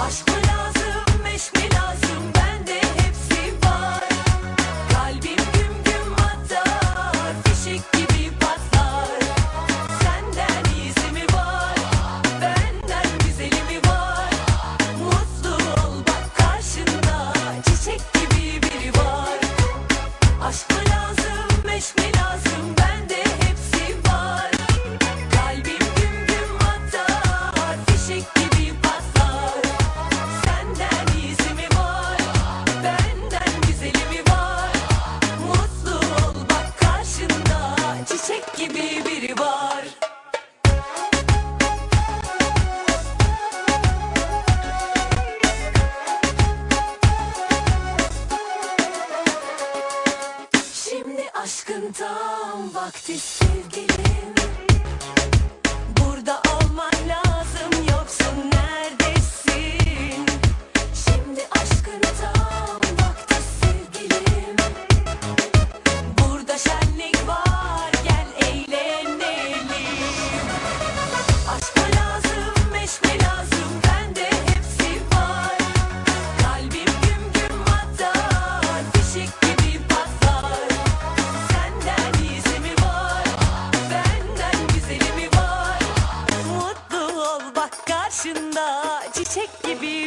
Aşkla aşkın tam vakti sevgilim başında çiçek gibi